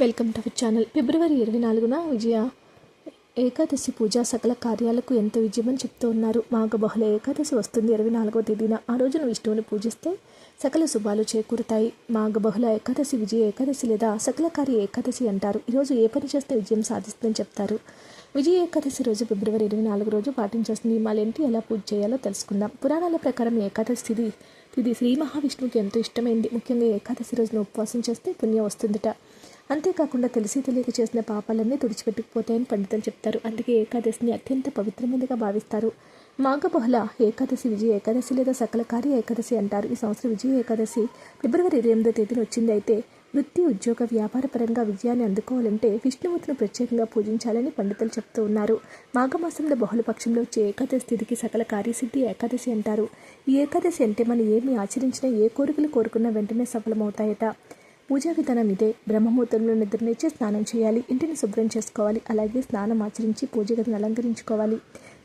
Welcome to our channel. ఫిబ్రవరి ఇరవై నాలుగున విజయ ఏకాదశి పూజ సకల కార్యాలకు ఎంతో విజయమని చెప్తూ ఉన్నారు. మాఘ బహుళ ఏకాదశి వస్తుంది ఇరవై నాలుగవ తేదీన. ఆ రోజున విష్ణువుని పూజిస్తే సకల శుభాలు చేకూరుతాయి. మాఘ బహుళ ఏకాదశి విజయ ఏకాదశి లేదా సకల కార్య ఏకాదశి అంటారు. ఈరోజు ఏ పని చేస్తే విజయం సాధిస్తుందని చెప్తారు. విజయ ఏకాదశి రోజు ఫిబ్రవరి ఇరవై నాలుగు రోజు పాటించాల్సిన నియమాలేంటి ఎలా పూజ చేయాలో తెలుసుకుందాం. పురాణాల ప్రకారం ఏకాదశి తిథి ఇది శ్రీ మహావిష్ణువుకి ఎంతో ఇష్టమైంది. ముఖ్యంగా ఏకాదశి రోజున ఉపవాసం చేస్తే పుణ్యం వస్తుందట. అంతేకాకుండా తెలిసి తెలియక చేసిన పాపాలన్నీ తుడిచిపెట్టుకుపోతాయని పండితులు చెప్తారు. అందుకే ఏకాదశిని అత్యంత పవిత్రమైనదిగా భావిస్తారు. మాఘ బహుళ ఏకాదశి విజయ ఏకాదశి లేదా సకల కార్య ఏకాదశి అంటారు. ఈ సంవత్సరం విజయ ఏకాదశి ఫిబ్రవరి ఇరవై ఎనిమిదో తేదీన వచ్చింది. అయితే వృత్తి ఉద్యోగ వ్యాపార పరంగా విజయాన్ని అందుకోవాలంటే విష్ణుమూర్తిని ప్రత్యేకంగా పూజించాలని పండితులు చెప్తూ ఉన్నారు. మాఘమాసంలో బహుళపక్షంలో వచ్చే ఏకాదశి తిథికి సకల కార్యసిద్ధి ఏకాదశి అంటారు. ఈ ఏకాదశి అంటే మనం ఏమి ఆచరించినా ఏ కోరికలు కోరుకున్నా వెంటనే సఫలమవుతాయట. పూజా విధానం ఇదే. బ్రహ్మముహూర్తంలో నిద్రనిచ్చి స్నానం చేయాలి. ఇంటిని శుభ్రం చేసుకోవాలి. అలాగే స్నానం ఆచరించి పూజ గదిని అలంకరించుకోవాలి.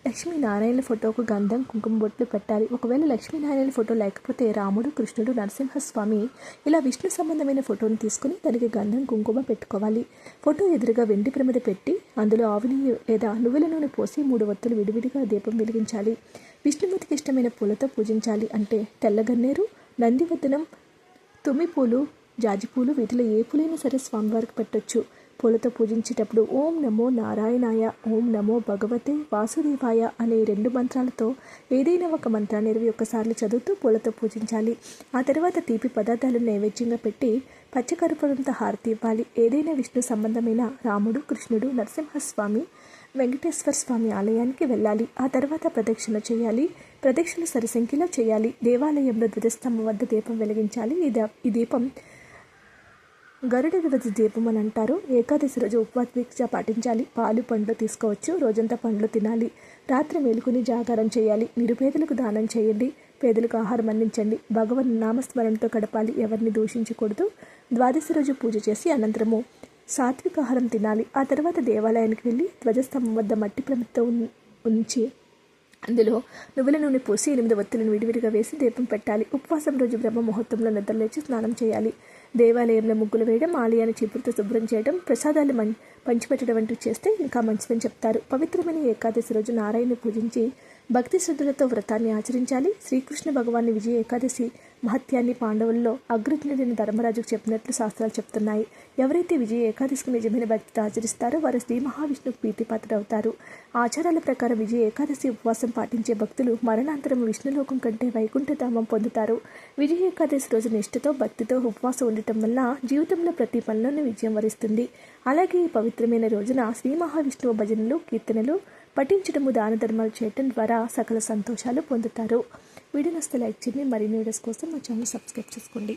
లక్ష్మీనారాయణ ఫోటోకు గంధం కుంకుమ బొట్లు పెట్టాలి. ఒకవేళ లక్ష్మీనారాయణ ఫోటో లేకపోతే రాముడు కృష్ణుడు నరసింహస్వామి ఇలా విష్ణు సంబంధమైన ఫోటోని తీసుకుని దానికి గంధం కుంకుమ పెట్టుకోవాలి. ఫోటో ఎదురుగా వెండి ప్రమిద పెట్టి అందులో ఆవు లేదా నువ్వుల నూనె పోసి మూడు వత్తులు విడివిడిగా దీపం వెలిగించాలి. విష్ణుమూర్తికి ఇష్టమైన పూలతో పూజించాలి అంటే తెల్లగన్నేరు నందివదనం తుమ్మి పూలు జాజిపూలు వీటిలో ఏ పూలైనా సరే స్వామివారికి పెట్టొచ్చు. పూలతో పూజించేటప్పుడు ఓం నమో నారాయణాయ ఓం నమో భగవతే వాసుదేవాయ అనే రెండు మంత్రాలతో ఏదైనా ఒక మంత్రాన్ని ఇరవై ఒక్కసార్లు చదువుతూ పూలతో పూజించాలి. ఆ తర్వాత తీపి పదార్థాలను నైవేద్యంగా పెట్టి పచ్చకర్పూరంతో హారతి ఇవ్వాలి. ఏదైనా విష్ణు సంబంధమైన రాముడు కృష్ణుడు నరసింహస్వామి వెంకటేశ్వర స్వామి ఆలయానికి వెళ్ళాలి. ఆ తర్వాత ప్రదక్షిణ చేయాలి. ప్రదక్షిణ సరిసంఖ్యలో చేయాలి. దేవాలయంలో ధ్వజస్తంభం వద్ద దీపం వెలిగించాలి. ఈ ఈ దీపం గరుడ రోజు దీపం అని అంటారు. ఏకాదశి రోజు ఉపవాస పాటించాలి. పాలు పండ్లు తీసుకోవచ్చు. రోజంతా పండ్లు తినాలి. రాత్రి మేలుకుని జాగారం చేయాలి. నిరుపేదలకు దానం చేయండి. పేదలకు ఆహారం అందించండి. భగవన్ నామస్మరణతో గడపాలి. ఎవరిని దూషించకూడదు. ద్వాదశి రోజు పూజ చేసి అనంతరము సాత్విక ఆహారం తినాలి. ఆ తర్వాత దేవాలయానికి వెళ్ళి ధ్వజస్తంభం వద్ద మట్టి ప్రమితో ఉంచి అందులో నువ్వుల నూనె పోసి ఎనిమిది ఒత్తులను విడివిడిగా వేసి దీపం పెట్టాలి. ఉపవాసం రోజు బ్రహ్మ ముహూర్తంలో నిద్రలేచి స్నానం చేయాలి. దేవాలయంలో ముగ్గులు వేయడం ఆలయాన్ని చీపురుతో శుభ్రం చేయడం ప్రసాదాలు మం పంచిపెట్టడం వంటివి చేస్తే ఇంకా మంచిదని చెప్తారు. పవిత్రమైన ఏకాదశి రోజు నారాయణని పూజించి భక్తి శ్రద్ధలతో వ్రతాన్ని ఆచరించాలి. శ్రీకృష్ణ భగవాన్ని విజయ ఏకాదశి మహత్యాన్ని పాండవుల్లో అగ్రజ్ఞుడైన ధర్మరాజుకు చెప్పినట్లు శాస్త్రాలు చెప్తున్నాయి. ఎవరైతే విజయ ఏకాదశికి నిజమైన భక్తితో ఆచరిస్తారో వారు శ్రీ మహావిష్ణువుకు ప్రీతిపాత్రుడవుతారు ఆచారాల ప్రకారం విజయ ఏకాదశి ఉపవాసం పాటించే భక్తులు మరణాంతరం విష్ణులోకం కంటే వైకుంఠధామం పొందుతారు. విజయ ఏకాదశి రోజు నిష్ఠతో భక్తితో ఉపవాసం ఉండటం వల్ల జీవితంలో ప్రతి పనిలోనూ విజయం వరిస్తుంది. అలాగే ఈ పవిత్రమైన రోజున శ్రీ మహావిష్ణువు భజనలు కీర్తనలు పఠించడము దాన ధర్మాలు చేయటం ద్వారా సకల సంతోషాలు పొందుతారు. వీడియో నస్తే లైక్ చేయండి. మరిన్ని వీడియోస్ కోసం మా ఛానల్ సబ్స్క్రైబ్ చేసుకోండి.